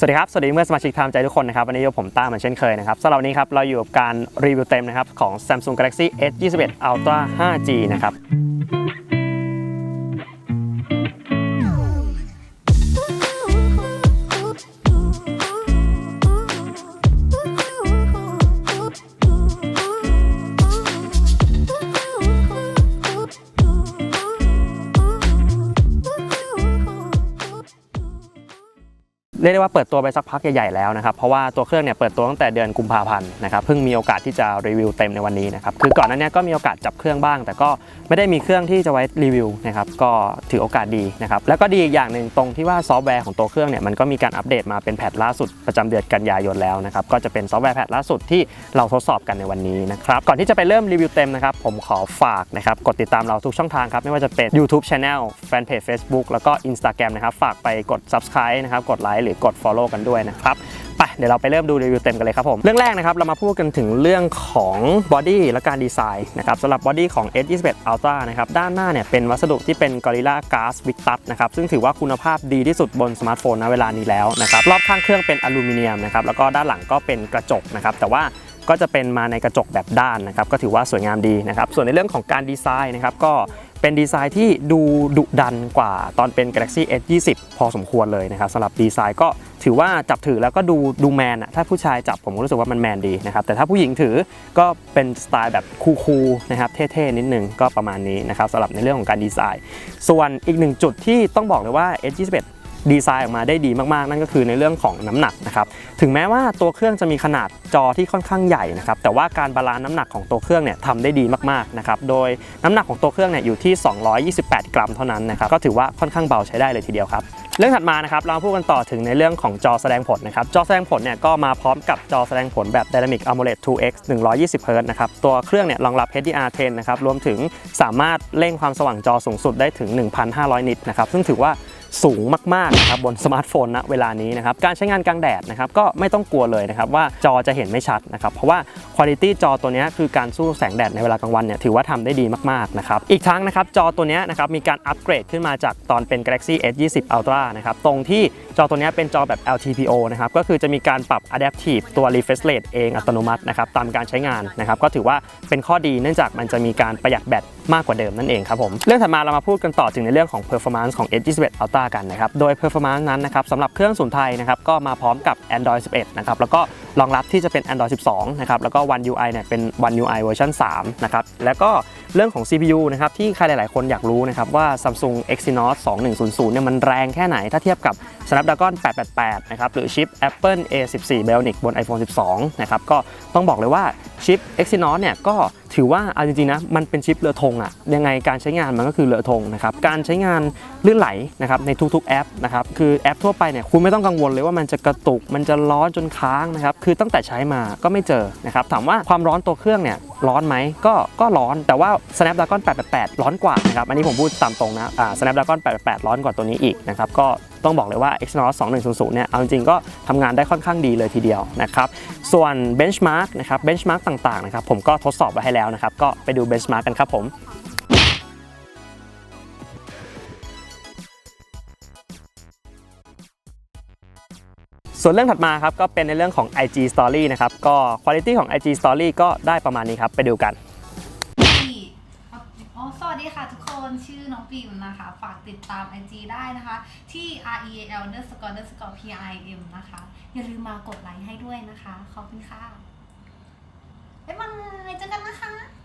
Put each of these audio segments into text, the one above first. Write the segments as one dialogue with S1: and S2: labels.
S1: สวัสดีครับ สวัสดีเมื่อนสมาชิกทามใจทุกคนนะครับ วันนี้อยู่ผมต้าเหมือนเช่นเคยนะครับสำหรับวันนี้ครับ เราอยู่กับการรีวิวเต็มนะครับ ของ Samsung Galaxy S21 Ultra 5G นะครับ เรียกได้ว่าเปิดตัวไปสักพักใหญ่ๆแล้วนะครับเพราะว่าตัวเครื่องเนี่ยเปิดตัวตั้งแต่เดือนกุมภาพันธ์นะครับเพิ่งมีโอกาสที่จะรีวิวเต็มในวันนี้นะครับคือก่อนหน้านี้ก็มีโอกาสจับเครื่องบ้าง แต่ก็ไม่ได้มีเครื่องที่จะไว้รีวิวนะครับก็ถือโอกาสดีนะครับแล้วก็ดีอีกอย่างหนึ่งตรงที่ว่าซอฟต์แวร์ของตัวเครื่องเนี่ยมันก็มีการอัปเดตมาเป็นแพทล่าสุดประจำเดือนกันยายนแล้วนะครับก็จะเป็นซอฟต์แวร์แพทล่าสุดที่เราทดสอบกันในวันนี้นะครับก่อนที่จะไปเริ่มรีวิวเต็มนะครับผมขอฝากนะครับกดติดตามเราทุกช่องทางครับไม่ว่าจะเป็น YouTube Channel แฟนเพจ Facebook แล้วก็ Instagram นะครับฝากไปกด Subscribe นะครับกดไลค์หรือกด Follow กันด้วยนะครับไปเดี๋ยวเราไปเริ่มดูรีวิวเต็มกันเลยครับผม เรื่องแรกนะครับ เรามาพูดกันถึงเรื่องของบอดี้และการดีไซน์นะครับสำหรับบอดี้ของ S21 Ultra นะครับ ด้านหน้าเนี่ยเป็นวัสดุที่เป็น Gorilla Glass Victus นะครับ ซึ่งถือว่าคุณภาพดีที่สุดบนสมาร์ทโฟนณเวลานี้แล้วนะครับ รอบข้างเครื่องเป็นอลูมิเนียมนะครับ แล้วก็ด้านหลังก็เป็นกระจกนะครับ แต่ว่า ก็จะเป็นมาในกระจกแบบด้านนะครับก็ถือว่าสวยงามดีนะครับส่วนในเรื่องของการดีไซน์นะครับก็เป็นดีไซน์ที่ดูดุดันกว่าตอนเป็น Galaxy S20 พอสมควรเลยนะครับสำหรับดีไซน์ก็ถือว่าจับถือแล้วก็ดูดูแมนอะถ้าผู้ชายจับผมก็รู้สึกว่ามันแมนดีนะครับแต่ถ้าผู้หญิงถือก็เป็นสไตล์แบบคูลๆนะครับเท่ๆนิดนึงก็ประมาณนี้นะครับสำหรับในเรื่องของการดีไซน์ ส่วนอีกหนึ่งจุดที่ต้องบอกเลยว่า S21 ดีไซน์ออกมาได้ดีมากๆ นั่นก็คือในเรื่องของน้ำหนักนะครับถึงแม้ว่าตัวเครื่องจะมีขนาดจอที่ค่อนข้างใหญ่นะครับแต่ว่าการบาลานซ์น้ำหนักของตัวเครื่องเนี่ยทำได้ดีมากๆนะครับโดยน้ำหนักของตัวเครื่องเนี่ยอยู่ที่ 228 กรัมเท่านั้นนะครับก็ถือว่าค่อนข้างเบาใช้ได้เลยทีเดียวครับเรื่องถัดมานะครับเรามาพูดกันต่อถึงในเรื่องของจอแสดงผลนะครับจอแสดงผลเนี่ยก็มาพร้อมกับจอแสดงผลแบบ Dynamic AMOLED 2X 120 Hz นะครับตัวเครื่องเนี่ยรองรับ HDR10 นะครับรวมถึงสามารถเร่งความสว่างจอสูงสุดได้ถึง 1,500 นิตนะครับซึ่งถือว่า สูงมากๆนะครับบนสมาร์ทโฟนณเวลานี้นะครับการใช้งานกลางแดดนะครับก็ไม่ต้องกลัวเลยนะครับว่าจอจะเห็นไม่ชัดนะครับเพราะว่าคุณภาพจอตัวนี้คือการสู้แสงแดดในเวลากลางวันเนี่ยถือว่าทำได้ดีมากๆนะครับอีกทั้งนะครับจอตัวนี้นะครับมีการอัปเกรดขึ้นมาจากตอนเป็น Galaxy S20 Ultra นะครับตรงที่จอตัวนี้เป็นจอแบบ LTPO นะครับก็คือจะมีการปรับ Adaptive ตัว refresh rate เองอัตโนมัตินะครับตามการใช้งานนะครับก็ถือว่าเป็นข้อดีเนื่องจากมันจะมีการประหยัดแบต มากกว่าเดิมนั่นเองครับผมเรื่องถัดมาเรามาพูดกันต่อถึงในเรื่องของ performance ของ S21 Ultra กันนะครับโดย performance นั้นนะครับสำหรับเครื่องสูนไทยนะครับก็มาพร้อมกับ Android 11 นะครับแล้วก็รองรับที่จะเป็น Android 12 นะครับแล้วก็ One UI เนี่ยเป็น One UI เวอร์ชัน3นะครับแล้วก็ เรื่องของ CPU นะครับที่ใครหลาย ๆ คนอยากรู้นะครับว่า Samsung Exynos 2100เนี่ยมันแรงแค่ไหนถ้าเทียบกับ Snapdragon 888 นะครับหรือชิป Apple A14 Bionic บน iPhone 12 นะครับก็ต้องบอกเลยว่าชิป Exynos เนี่ยก็ถือว่าเอาจริงๆนะมันเป็นชิปเรือธงอะยังไงการใช้งานมันก็คือเรือธงนะครับการใช้งานลื่นไหลนะครับในทุกๆแอปนะครับคือแอปทั่วไปเนี่ยคุณไม่ต้องกังวลเลยว่ามันจะกระตุกมันจะร้อนจนค้างนะครับคือตั้งแต่ใช้มาก็ไม่เจอนะครับถามว่าความร้อนตัวเครื่องเนี่ยร้อนไหมก็ก็ร้อนแต่ว่า Snapdragon 888 ร้อนกว่านะครับ อันนี้ผมพูดตามตรงนะ อ่า Snapdragon 888 ร้อนกว่าตัวนี้อีกนะครับ ก็ต้องบอกเลยว่า Exynos 2100 เนี่ย เอาจริงๆ ก็ทำงานได้ค่อนข้างดีเลยทีเดียวนะครับ ส่วน Benchmark นะครับ Benchmark ต่างๆ นะครับ ผมก็ทดสอบไว้ให้แล้วนะครับ ก็ไปดู Benchmark กันครับผมส่วนเรื่องถัดมาครับก็เป็นในเรื่องของ IG Story นะครับ ก็คุณภาพของ IG Story ก็ได้ประมาณนี้ครับ ไปดูกัน
S2: ปีอ๋อสวัสดีค่ะทุกคนชื่อน้องปีมนะคะ ฝาก ติดตาม IG ได้นะคะ ที่ r e a l underscore underscore p i m นะคะ อย่าลืมมากดไลค์ให้ด้วยนะคะ ขอบคุณค่ะบ๊ายบายเจอกันนะคะ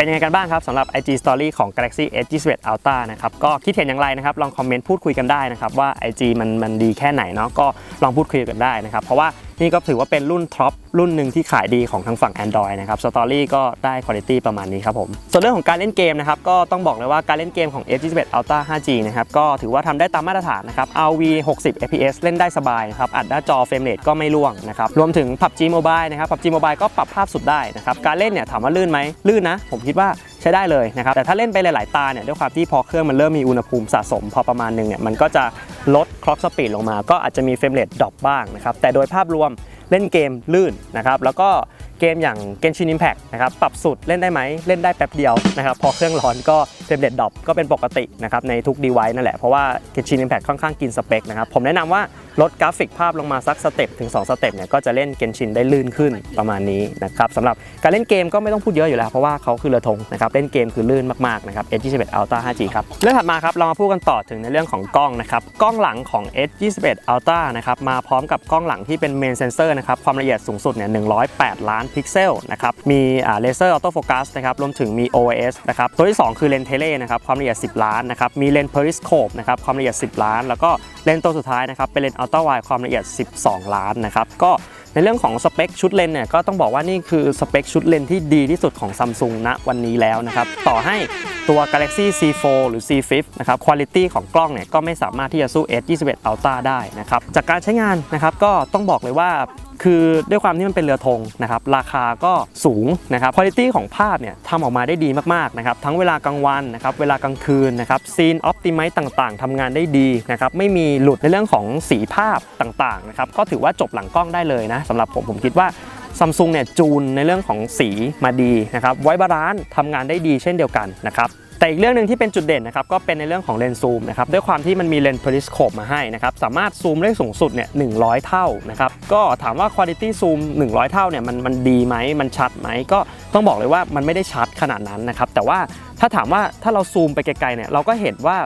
S1: เป็นยังไงกันบ้างครับสำหรับ IG Story ของ Galaxy S21 Ultra นะครับก็คิดเห็นอย่างไรนะครับลองคอมเมนต์พูดคุยกันได้นะครับว่า IG มันมันดีแค่ไหนเนาะก็ลองพูดคุยกันได้นะครับเพราะว่า นี่ก็ถือว่าเป็นรุ่นท็อปรุ่นหนึ่งที่ขายดีของทางฝั่ง Android นะครับ Story ก็ได้คุณภาพประมาณนี้ครับผม ส่วนเรื่องของการเล่นเกมนะครับก็ต้องบอกเลยว่าการเล่นเกมของ S21 Ultra 5G นะครับก็ถือว่าทำได้ตามมาตรฐานนะครับ RV 60 FPS เล่นได้สบายนะครับอัดหน้าจอเฟรมเรทก็ไม่ร่วงนะครับรวมถึง PUBG Mobile นะครับ PUBG Mobile ก็ปรับภาพสุดได้นะครับการเล่นเนี่ยถามว่าลื่นไหมลื่นนะ ผมคิดว่า ใช้ได้เลยนะครับ แต่ถ้าเล่นไปหลาย ๆ ตาเนี่ยด้วยความที่พอเครื่องมันเริ่มมีอุณหภูมิสะสม พอประมาณหนึงเนี่ยมันก็จะลดคล็อกสปีดลงมา ก็อาจจะมีเฟรมเรทดรอปบ้างนะครับแต่โดยภาพรวมเล่นเกมลื่นนะครับแล้วก็ เกมอย่าง Genshin Impact นะครับปรับสุดเล่นได้ไหมเล่นได้แป๊บเดียวนะครับพอเครื่องร้อนก็เฟรมเรทดรอปก็เป็นปกตินะครับในทุก device นั่นแหละ เพราะว่า Genshin Impact ค่อนข้างกินสเปคนะครับผมแนะนำว่าลดกราฟิกภาพลงมาสักสเต็ปถึง 2 สเต็ปเนี่ยก็จะเล่น Genshin ได้ลื่นขึ้นประมาณนี้นะครับสำหรับการเล่นเกมก็ไม่ต้องพูดเยอะอยู่แล้ว เพราะว่าเขาคือเรือธงนะครับเล่นเกมคือลื่นมากๆนะครับ S21 Ultra 5G ครับเรื่องถัดมาครับเรามาพูดกันต่อถึงในเรื่องของกล้องนะครับกล้องหลังของ S21 Ultra นะครับมาพร้อมกับกล้องหลังที่เป็น Main Sensor นะครับความละเอียดสูงสุดเนี่ย108 ล้านพิกเซลนะครับ มีเลเซอร์ออโต้โฟกัสนะครับ รวมถึงมี OIS นะครับ ตัวที่ 2 คือเลนเทเลนะครับ ความละเอียด 10 ล้านนะครับ มีเลนส์ Periscope นะครับ ความละเอียด 10 ล้าน แล้วก็เลนตัวสุดท้ายนะครับ เป็นเลนอัลตร้าไวด์ความละเอียด 12 ล้านนะครับ ก็ในเรื่องของสเปคชุดเลนเนี่ยก็ต้องบอกว่านี่คือสเปคชุดเลนที่ดีที่สุดของซัมซุงณวันนี้แล้วนะครับ ต่อให้ตัว Galaxy C4 หรือ C Flip นะครับคุณภาพของกล้องเนี่ยก็ไม่สามารถที่จะสู้ S21 Ultra ได้นะครับ จากการใช้งานนะครับก็ต้องบอกเลยว่า คือด้วยความที่มันเป็นเรือธงนะครับราคาก็สูงนะครับคุณภาพของภาพเนี่ยทำออกมาได้ดีมากๆนะครับทั้งเวลากลางวันนะครับเวลากลางคืนนะครับซีนออ t ติไม e ต่างๆทำงานได้ดีนะครับไม่มีหลุดในเรื่องของสีภาพต่างๆนะครับก็ถือว่าจบหลังกล้องได้เลยนะสำหรับผมผมคิดว่าซัมซุงเนี่ยจูนในเรื่องของสีมาดีนะครับไว้บาลานซ์ทำงานได้ดีเช่นเดียวกันนะครับ แต่อีกเรื่องหนึ่งที่เป็นจุดเด่นนะครับก็เป็นในเรื่องของเลนส์ซูมนะครับด้วยความที่มันมีเลนส์ periscope มาให้นะครับสามารถซูมได้สูงสุดเนี่ย100เท่านะครับก็ถามว่า quality zoom 100เท่าเนี่ยมันมันดีไหมมันชัดไหมก็ต้องบอกเลยว่ามันไม่ได้ชัดขนาดนั้นนะครับแต่ว่าถ้าถามว่าถ้าเราซูมไปไกลๆเนี่ยเราก็เห็นว่า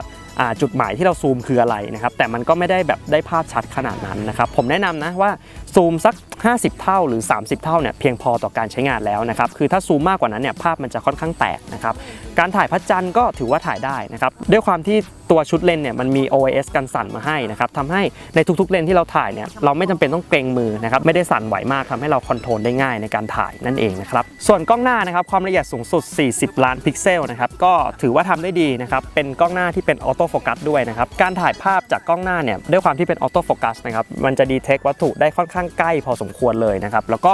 S1: จุดหมายที่เราซูมคืออะไรนะครับแต่มันก็ไม่ได้แบบได้ภาพชัดขนาดนั้นนะครับผมแนะนำนะว่าซูมสัก 50 เท่าหรือ 30 เท่าเนี่ยเพียงพอต่อการใช้งานแล้วนะครับคือถ้าซูมมากกว่านั้นเนี่ยภาพมันจะค่อนข้างแตกนะครับการถ่ายพระจันทร์ก็ถือว่าถ่ายได้นะครับด้วยความที่ตัวชุดเลนเนี่ยมันมี OIS กันสั่นมาให้นะครับทำให้ในทุกๆเลนที่เราถ่ายเนี่ยเราไม่จำเป็นต้องเกรงมือนะครับไม่ได้สั่นไหวมากทำให้เราคอนโทรลได้ง่ายในการถ่ายนั่นเองนะครับส่วนกล้องหน้านะครับความละเอียดสูงสุด 40 ล้านพิกเซลนะครับก็ถือว่าทำได้ดีนะครับเป็นกล้องหน้าที่เป็นออโต้โฟกัสด้วยนะครับการถ่ายภาพจากกล้องหน้าเนี่ยด้วยความที่เป็นออโต้โฟกัสนะครับมันจะดีเทควัตถุได้ค่อนข้างใกล้พอสมควรเลยนะครับ แล้วก็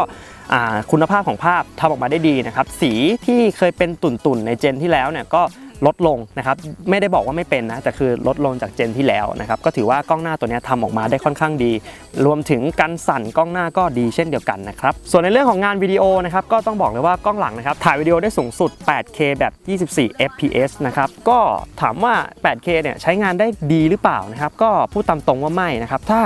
S1: คุณภาพของภาพทำออกมาได้ดีนะครับ สีที่เคยเป็นตุ่นๆในเจนที่แล้วเนี่ยก็ลดลงนะครับไม่ได้บอกว่าไม่เป็นนะแต่คือลดลงจากเจนที่แล้วนะครับก็ถือว่ากล้องหน้าตัวนี้ทำออกมาได้ค่อนข้างดี รวมถึงการสั่นกล้องหน้าก็ดีเช่นเดียวกันนะครับส่วนในเรื่องของงานวิดีโอนะครับก็ต้องบอกเลยว่ากล้องหลังนะครับถ่ายวิดีโอได้สูงสุด 8K แบบ 24 fps นะครับก็ถามว่า 8K เนี่ยใช้งานได้ดีหรือเปล่านะครับก็พูดตามตรงว่าไม่นะครับถ้า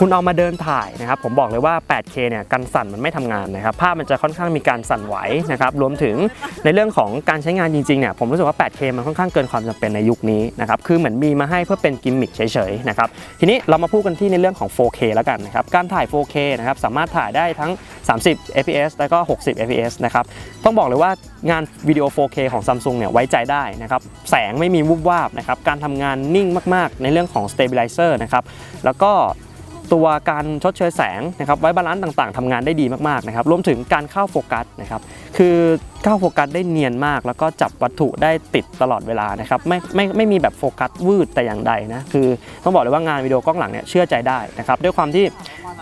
S1: คุณเอามาเดินถ่ายนะครับ ผมบอกเลยว่า 8K เนี่ยกันสั่นมันไม่ทำงานนะครับ ภาพมันจะค่อนข้างมีการสั่นไหวนะครับ รวมถึงในเรื่องของการใช้งานจริงๆเนี่ย ผมรู้สึกว่า 8K มันค่อนข้างเกินความจำเป็นในยุคนี้นะครับ คือเหมือนมีมาให้เพื่อเป็นกิมมิคเฉยๆนะครับ ทีนี้เรามาพูดกันที่ในเรื่องของ 4K แล้วกันนะครับ การถ่าย 4K นะครับสามารถถ่ายได้ทั้ง 30 fps แล้วก็ 60 fps นะครับ ต้องบอกเลยว่างานวิดีโอ 4K ของ Samsung เนี่ยไว้ใจได้นะครับ แสงไม่มีวุบวาบนะครับ การทำงานนิ่งมากๆ ในเรื่องของ stabilizer นะครับ แล้วก็ ตัวการชดเชยแสงนะครับไว้บาลานซ์ต่างๆทำงานได้ดีมากๆนะครับรวมถึงการเข้าโฟกัสนะครับคือเข้าโฟกัสได้เนียนมาก แล้วก็จับวัตถุได้ติดตลอดเวลานะครับไม่ไม่ไม่มีแบบโฟกัสวืดแต่อย่างใดนะคือต้องบอกเลยว่างานวิดีโอกล้องหลังเนี่ยเชื่อใจได้นะครับด้วยความที่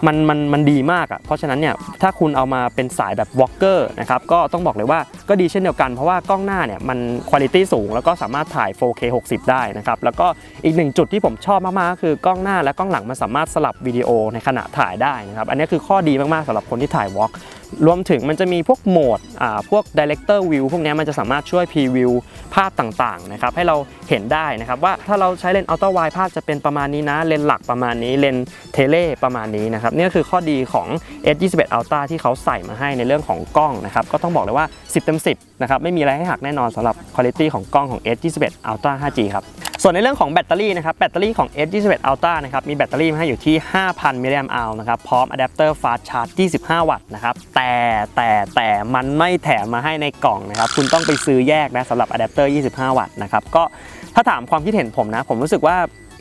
S1: มันมันมันดีมากอะเพราะฉะนั้นเนี่ยถ้าคุณเอามาเป็นสายแบบวอล์กเกอร์นะครับก็ต้องบอกเลยว่าก็ดีเช่นเดียวกันเพราะว่ากล้องหน้าเนี่ยมันคุณภาพสูง แล้วก็สามารถถ่าย 4K 60 ได้นะครับแล้วก็อีกหนึ่งจุดที่ผมชอบมากๆก็คือกล้องหน้าและกล้องหลังมันสามารถสลับวิดีโอในขณะถ่ายได้นะครับอันนี้คือข้อดีมากๆสำหรับคนที่ถ่ายวอล์กรวมถึงมันจะมีพวกโหมดพวก Director View พวกนี้มันจะสามารถช่วย Preview ภาพต่างๆนะครับให้เราเห็นได้นะครับว่าถ้าเราใช้เลนส์อัลตร้าไวภาพจะเป็นประมาณนี้นะ เลนส์หลักประมาณนี้ เลนส์เทเลประมาณนี้นะครับนี่คือข้อดีของ S21 Ultra ที่เขาใส่มาให้ในเรื่องของกล้องนะครับก็ต้องบอกเลยว่า 10เต็ม10นะครับไม่มีอะไรให้หักแน่นอนสำหรับคุณภาพของกล้องของ S21 Ultra 5G ครับส่วนในเรื่องของแบตเตอรี่นะครับแบตเตอรี่ของ S21 Ultra นะครับมีแบตเตอรี่มาให้อยู่ที่ 5,000 มิลลิแอมป์อัลนะครับพร้อมอะแดปเตอร์ฟาสชาร์จ 25 วัตต์นะครับแต่แต่แต่มันไม่แถมมาให้ในกล่องนะครับคุณต้องไปซื้อแยกนะสำหรับอะแดปเตอร์ 25 วัตต์นะครับก็ถ้าถามความคิดเห็นผมนะผมรู้สึกว่า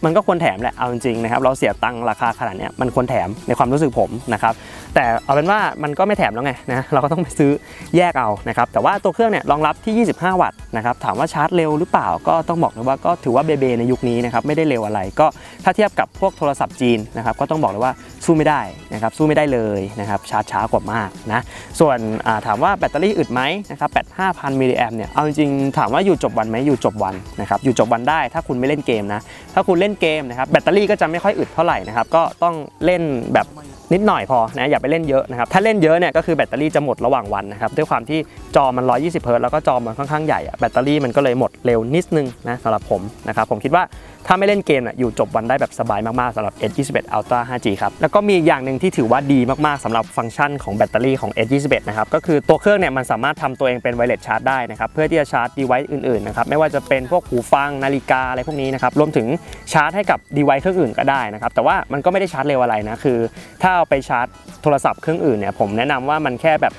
S1: มันก็ควรแถมแหละเอาจริงๆนะครับเราเสียตังค์ราคาขนาดนี้มันควรแถมในความรู้สึกผมนะครับแต่เอาเป็นว่ามันก็ไม่แถมแล้วไงนะเราก็ต้องไปซื้อแยกเอานะครับแต่ว่าตัวเครื่องเนี่ยรองรับที่ 25 วัตต์นะครับถามว่าชาร์จเร็วหรือเปล่าก็ต้องบอกเลยว่าก็ถือว่าเบเบในยุคนี้นะครับไม่ได้เร็วอะไร ก็ถ้าเทียบกับพวกโทรศัพท์จีนนะครับก็ต้องบอกเลยว่า สู้ไม่ได้นะครับสู้ไม่ได้เลยนะครับชาร์จช้ากว่ามากนะส่วนถามว่าแบตเตอรี่อึดไหมนะครับแบต5,000มิลลิแอมเนี่ยเอาจริงๆถามว่าอยู่จบวันไหมอยู่จบวันนะครับอยู่จบวันได้ถ้าคุณไม่เล่นเกมนะถ้าคุณเล่นเกมนะครับแบตเตอรี่ก็จะไม่ค่อยอึดเท่าไหร่นะครับก็ต้องเล่นแบบนิดหน่อยพอนะอย่าไปเล่นเยอะนะครับถ้าเล่นเยอะเนี่ยก็คือแบตเตอรี่จะหมดระหว่างวันนะครับด้วยความที่จอมัน 120เฮิร์ตแล้วก็จอมันค่อนข้างใหญ่แบตเตอรี่มันก็เลยหมดเร็วนิดนึงนะสำหรับผมนะครับผมคิดว่าถ้าไม่เล่นเกมน่ะอยู่จบวันได้แบบสบายมากๆสำหรับ S21 Ultra 5G ครับแล้วก็มีอย่างหนึ่งที่ถือว่าดีมากๆสำหรับฟังก์ชันของแบตเตอรี่ของ S21 นะครับก็คือตัวเครื่องเนี่ยมันสามารถทำตัวเองเป็นไวเลสชาร์จได้นะครับเพื่อที่จะชาร์จดีไวซ์อื่นๆนะครับไม่ว่าจะเป็นพวกหูฟังนาฬิกาอะไรพวกนี้นะครับรวมถึงชาร์จให้กับดีไวซ์เครื่องอื่นก็ได้นะครับแต่ว่ามันก็ไม่ได้ชาร์จเร็วอะไรนะคือ ถ้าเอาไปชาร์จโทรศัพท์เครื่องอื่นเนี่ยผมแนะนำว่ามันแค่แบบ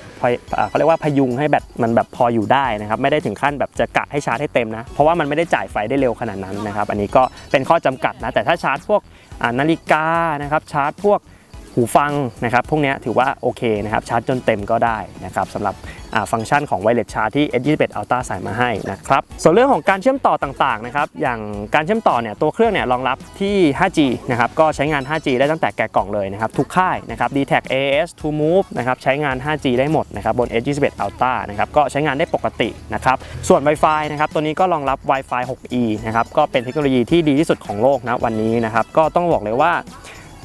S1: เขาเรียกว่าพยุงให้แบตมันแบบพออยู่ได้นะครับไม่ได้ถึงขั้นแบบจะกะให้ชาร์จให้เต็มนะเพราะว่ามันไม่ได้จ่ายไฟได้เร็วขนาดนั้นนะครับอันนี้ก็เป็นข้อจำกัดนะแต่ถ้าชาร์จพวกอ่า นาฬิกานะครับชาร์จพวก หูฟังนะครับพวกนี้ถือว่าโอเคนะครับชาร์จจนเต็มก็ได้นะครับสำหรับฟังก์ชันของ Wireless Charge ที่ S21 Ultra ใส่มาให้นะครับส่วนเรื่องของการเชื่อมต่อต่างๆนะครับอย่างการเชื่อมต่อเนี่ยตัวเครื่องเนี่ยรองรับที่ 5G นะครับก็ใช้งาน 5G ได้ตั้งแต่แกะกล่องเลยนะครับทุกค่ายนะครับ d t a c AS To Move นะครับใช้งาน 5G ได้หมดนะครับบน S21 Ultra นะครับก็ใช้งานได้ปกตินะครับส่วน Wi-Fi นะครับตัวนี้ก็รองรับ Wi-Fi 6E นะครับก็เป็นเทคโนโลยีที่ดีที่สุดของโลกนะวันนี้นะครับก็ต้องบอกเลยว่า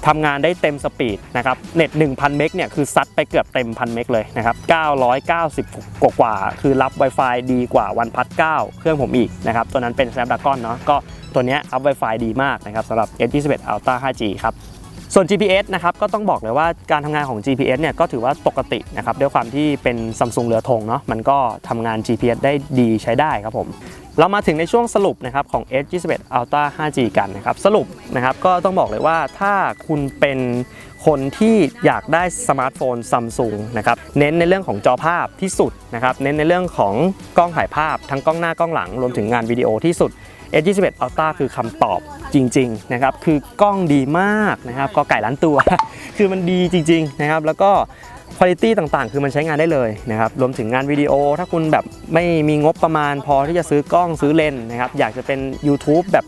S1: ทำงานได้เต็มสปีดนะครับเน็ต 1,000 เมกเนี่ยคือซัดไปเกือบเต็มพันเมกเลยนะครับ 990 กว่ากว่า คือรับ Wi-Fi ดีกว่าวันพัด9เครื่องผมอีกนะครับ ตัวนั้นเป็น Snapdragon เนาะก็ตัวเนี้ยอัพ Wi-Fi ดีมากนะครับสำหรับ S21 Ultra 5G ครับ ส่วน GPS นะครับก็ต้องบอกเลยว่าการทำงานของ GPS เนี่ยก็ถือว่าปกตินะครับด้วยความที่เป็นซัมซุงเรือธงเนาะมันก็ทำงาน GPS ได้ดีใช้ได้ครับผม เรามาถึงในช่วงสรุปนะครับของ S21 Ultra 5G กันนะครับสรุปนะครับก็ต้องบอกเลยว่าถ้าคุณเป็นคนที่อยากได้สมาร์ทโฟนซัมซุงนะครับเน้นในเรื่องของจอภาพที่สุดนะครับเน้นในเรื่องของกล้องถ่ายภาพ ทั้งกล้องหน้ากล้องหลังรวมถึงงานวิดีโอที่สุด S21 Ultra คือคำตอบ จริงๆนะครับคือกล้องดีมากนะครับก็ไก่ล้านตัว คือมันดีจริงๆนะครับแล้วก็คุณภาพต่างๆ คือมันใช้งานได้เลยนะครับรวมถึงงานวิดีโอ ถ้าคุณแบบไม่มีงบประมาณพอที่จะซื้อกล้องซื้อเลนส์นะครับอยากจะเป็น YouTube แบบ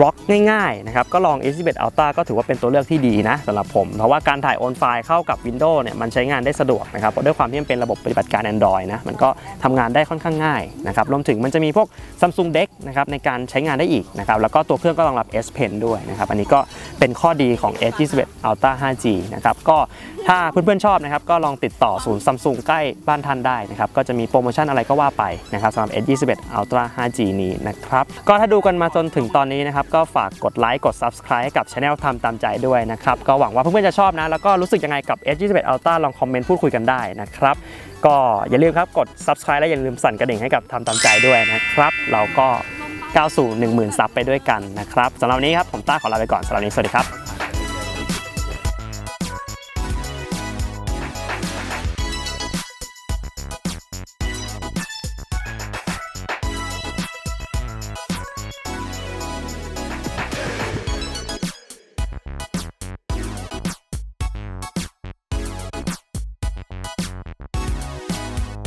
S1: ร็อกง่ายๆนะครับก็ลอง S21 Ultra ก็ถือว่าเป็นตัวเลือกที่ดีนะสำหรับผม เพราะว่าการถ่ายโอนไฟล์เข้ากับ Windows เนี่ยมันใช้งานได้สะดวกนะครับเพราะด้วยความที่มันเป็นระบบปฏิบัติการ Android นะมันก็ทำงานได้ค่อนข้างง่ายนะครับรวมถึงมันจะมีพวก Samsung Deck นะครับในการใช้งานได้อีกนะครับแล้วก็ตัวเครื่องก็รองรับ S Pen ด้วยนะครับอันนี้ก็เป็นข้อดีของ S21 Ultra 5G นะครับก็ถ้าเพื่อนๆชอบนะครับก็ลองติดต่อศูนย์ Samsung ใกล้บ้านท่านได้นะครับก็จะมีโปรโมชั่นอะไรก็ว่าไปนะครับสำหรับ S21 Ultra 5G นี้นะครับก็ถ้าดูกันมาจนถึงตอนนี้นะครับก็ฝากกดไลค์กด Subscribe ให้กับช anel ทำตามใจด้วยนะครับก็หวังว่าเพื่อนๆจะชอบนะ แล้วก็รู้สึกยังไงกับ S21 Ultra ลองคอมเมนต์พูดคุยกันได้นะครับก็อย่าลืมครับกด Subscribe และอย่าลืมสั่นกระดิ่งให้กับทำตามใจด้วยนะครับเราก็ก้าวสู่10,000ซับไปด้วยกันนะครับสำหรับวันนี้ครับผมต้าขอลาไปก่อนสำหรับวันนี้สวัสดีครับ